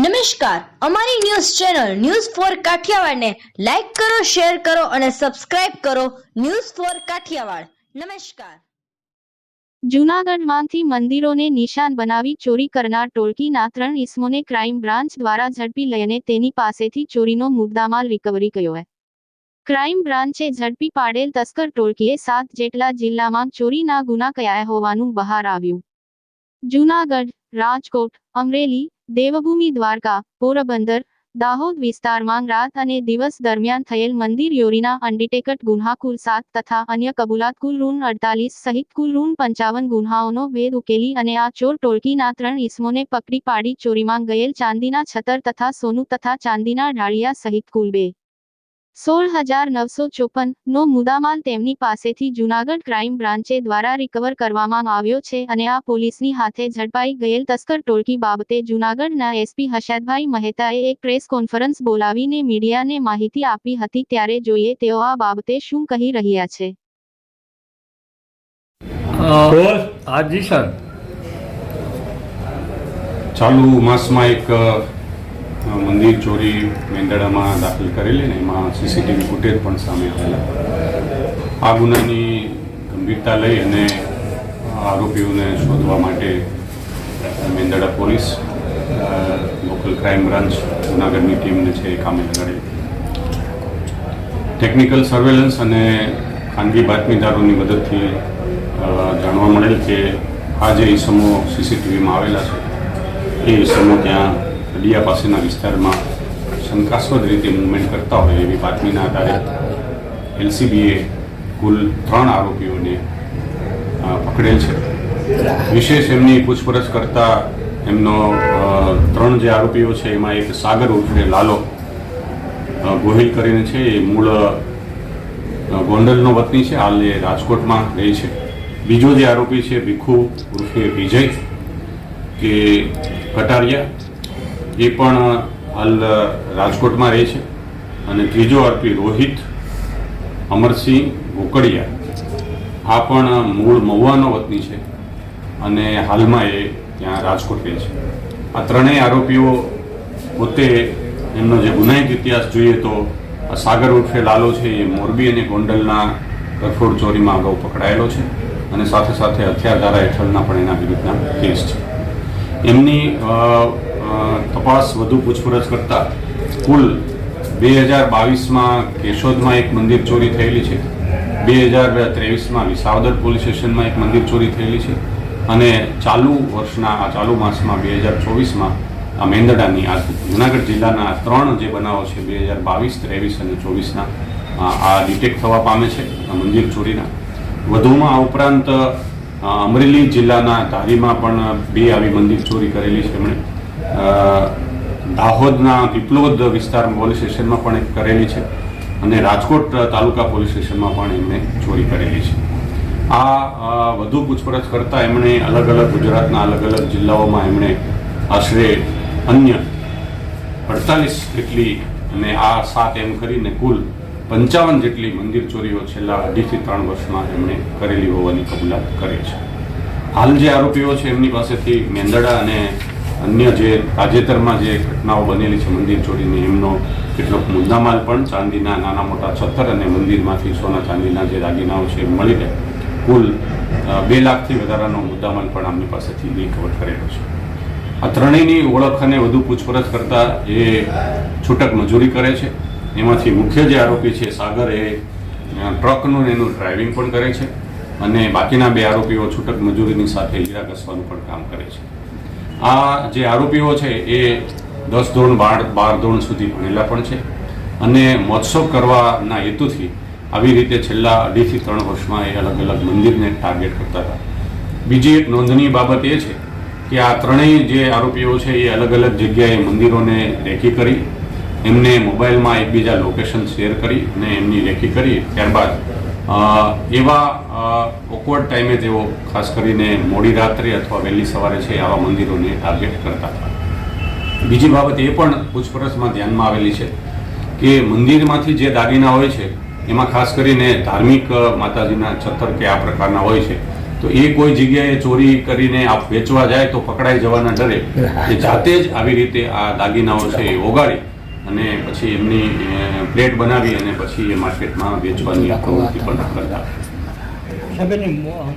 નમસ્કાર. અમારી news channel news four કાઠિયાવાડને લાઈક કરો, શેર કરો અને સબસ્ક્રાઇબ કરો ન્યૂઝ ફોર કાઠિયાવાડ. નમસ્કાર. જૂનાગઢમાંથી મંદિરોને નિશાન બનાવી ચોરી કરનાર ટોળકીના ત્રણ ઇસમોને ક્રાઇમ બ્રાન્ચ દ્વારા ઝડપી લઈને તેની પાસેથી ચોરીનો મુદ્દામાલ રિકવરી કર્યો છે ક્રાઇમ બ્રાન્ચે ઝડપી પાડેલ તસ્કર ટોળકીએ સાત જેટલા જિલ્લામાં ચોરીના ગુના કયા હોવાનું બહાર આવ્યું. જૂનાગઢ, રાજકોટ, અમરેલી દેવભૂમિ દ્વારકા, પોરબંદર, દાહોદ વિસ્તારમાં રાત અને દિવસ દરમિયાન થયેલ મંદિર યોરીના અનડિટેક્ટ ગુન્હા કુલ સાત તથા અન્ય કબૂલાત કુલ ઋણ અડતાલીસ સહિત કુલ ઋણ પંચાવન ગુન્હાઓનો ભેદ ઉકેલી અને આ ચોર ટોળકીના ત્રણ ઇસમોને પકડી પાડી ચોરીમાં ગયેલ ચાંદીના છતર તથા સોનું તથા ચાંદીના ઢાળિયા સહિત કુલ બે. સોળ હજાર નવસો ચોપન નો મુદ્દામાલ તેમની પાસેથી જૂનાગઢ ક્રાઇમ બ્રાન્ચે દ્વારા રિકવર કરવામાં આવ્યો છે અને આ પોલીસની હાથે ઝડપાઈ ગયેલ તસ્કર ટોળકી બાબતે જૂનાગઢના એસપી હર્ષદભાઈ મહેતાએ એક પ્રેસ કોન્ફરન્સ બોલાવીને મીડિયાને માહિતી આપી હતી ત્યારે જોઈએ તેઓ આ બાબતે શું કહી રહ્યા છે. સર. ચાલુ માસમાં એક મંદિર, ચોરી, મેંદડામાં દાખલ કરેલી ને એમાં સીસીટીવી ફૂટેજ પણ સામે આવેલા. આ ગુનાની ગંભીરતા લઈ અને આરોપીઓને શોધવા માટે Mendarda police local crime branch જુનાગઢની ટીમને છે એ કામે લગાડેલી. ટેકનિકલ સર્વેલન્સ અને ખાનગી બાતમીદારોની મદદથી જાણવા મળેલ કે આ જે ઈસમો સીસીટીવીમાં આવેલા છે, એ ઈસમો ત્યાં નડિયા પાસેના વિસ્તારમાં શંકાસ્પદ રીતે મુવમેન્ટ કરતા હોય એવી બાતમીના આધારે એલસીબીએ કુલ ત્રણ આરોપીઓને પકડેલ છે. વિશેષ એમની પૂછપરછ કરતા એમનો ત્રણ જે આરોપીઓ છે, એમાં એક સાગર ઉર્ફે લાલો ગોહિલ કરીને છે. એ મૂળ ગોંડલનો વતની છે. હાલ એ રાજકોટમાં રહે છે. બીજો જે આરોપી છે, ભીખુ ઉર્ફે વિજય, કે કટારિયા એ પણ હાલ રાજકોટમાં રહે છે. અને ત્રીજો આરોપી રોહિત, અમરસિંહ ગોકડિયા, આ પણ મૂળ મહુવાનો વતની છે અને હાલમાં એ ત્યાં રાજકોટ રહે છે. આ ત્રણેય આરોપીઓ પોતે એમનો જે ગુનાહિત ઇતિહાસ જોઈએ તો સાગર ઉર્ફે લાલો છે, એ મોરબી અને ગોંડલના ગરફોડ ચોરીમાં અગાઉ પકડાયેલો છે અને સાથે સાથે હથિયાર ધારા હેઠળના પણ એના વિરુદ્ધના કેસ છે. એમની તપાસ વધુ પૂછપરછ કરતા કુલ બે હજાર બાવીસમાં કેશોદમાં એક મંદિર ચોરી થયેલી છે. બે હજાર ત્રેવીસમાં વિસાવદર પોલીસ સ્ટેશનમાં એક મંદિર ચોરી થયેલી છે. અને ચાલુ વર્ષના, આ ચાલુ માસમાં બે હજાર ચોવીસમાં આ મેંદડાની, આ જુનાગઢ જિલ્લાના ત્રણ જે બનાવો છે, બે હજાર બાવીસ ત્રેવીસ અને ચોવીસના, આ ડિટેક્ટ થવા પામે છે, આ મંદિર ચોરીના. વધુમાં આ ઉપરાંત અમરેલી જિલ્લાના ધારીમાં પણ બે આવી મંદિર ચોરી કરેલી છે એમણે. દાહોદના પીપલોદ વિસ્તાર પોલીસ સ્ટેશનમાં પણ કરેલી છે અને રાજકોટ તાલુકા પોલીસ સ્ટેશનમાં પણ એમણે ચોરી કરેલી છે. આ વધુ પૂછપરછ કરતાં એમણે અલગ અલગ ગુજરાતના અલગ અલગ જિલ્લાઓમાં એમણે આશરે અન્ય અડતાલીસ જેટલી અને આ સાત એમ કરીને કુલ પંચાવન જેટલી મંદિર ચોરીઓ છેલ્લા અઢીથી ત્રણ વર્ષમાં એમણે કરેલી હોવાની કબૂલાત કરી છે. હાલ જે આરોપીઓ છે એમની પાસેથી મેંદડા અને અન્ય જે તાજેતરમાં જે ઘટનાઓ બનેલી છે, મંદિર ચોરીની એમનો કેટલોક મુદ્દામાલ પણ ચાંદીના નાના મોટા છત્તર અને મંદિરમાંથી સોના ચાંદીના જે દાગીનાઓ છે, એ મળીને કુલ બે લાખથી વધારાનો મુદ્દામાલ પણ આમની પાસેથી રિકવર કરેલો છે. આ ત્રણેયની ઓળખ અને વધુ પૂછપરછ કરતા એ છૂટક મજૂરી કરે છે. એમાંથી મુખ્ય જે આરોપી છે, સાગર, એ ટ્રકનું એનું ડ્રાઇવિંગ પણ કરે છે અને બાકીના બે આરોપીઓ છૂટક મજૂરીની સાથે હીરા ઘસવાનું પણ કામ કરે છે. આ જે આરોપીઓ છે એ દસ ધોરણ બાર બાર ધોરણ સુધી ભણેલા પણ છે અને મહોત્સવ કરવાના હેતુથી આવી રીતે છેલ્લા અઢીથી ત્રણ વર્ષમાં એ અલગ અલગ મંદિરને ટાર્ગેટ કરતા હતા. બીજી એક નોંધનીય બાબત એ છે કે આ ત્રણેય જે આરોપીઓ છે એ અલગ અલગ જગ્યાએ મંદિરોને રેકી કરી, એમને મોબાઈલમાં એકબીજા લોકેશન શેર કરી અને એમની રેકી કરી, ત્યારબાદ એવા ઓકવર્ડ ટાઈમે તેઓ ખાસ કરીને મોડી રાત્રે અથવા વહેલી સવારે છે આવા મંદિરોને ટાર્ગેટ કરતા હતા. બીજી બાબત એ પણ પૂછપરછમાં ધ્યાનમાં આવેલી છે કે મંદિરમાંથી જે દાગીના હોય છે એમાં ખાસ કરીને ધાર્મિક માતાજીના છત્તર કે આ પ્રકારના હોય છે તો એ કોઈ જગ્યાએ ચોરી કરીને આ વેચવા જાય તો પકડાઈ જવાના ડરે. એ જાતે જ આવી રીતે આ દાગીનાઓ છે એ ઓગાળી અને પછી એમની પ્લેટ બનાવી અને પછી એ માર્કેટમાં વેચવાની પ્રવૃત્તિ પણ કરતા 还给你木啊。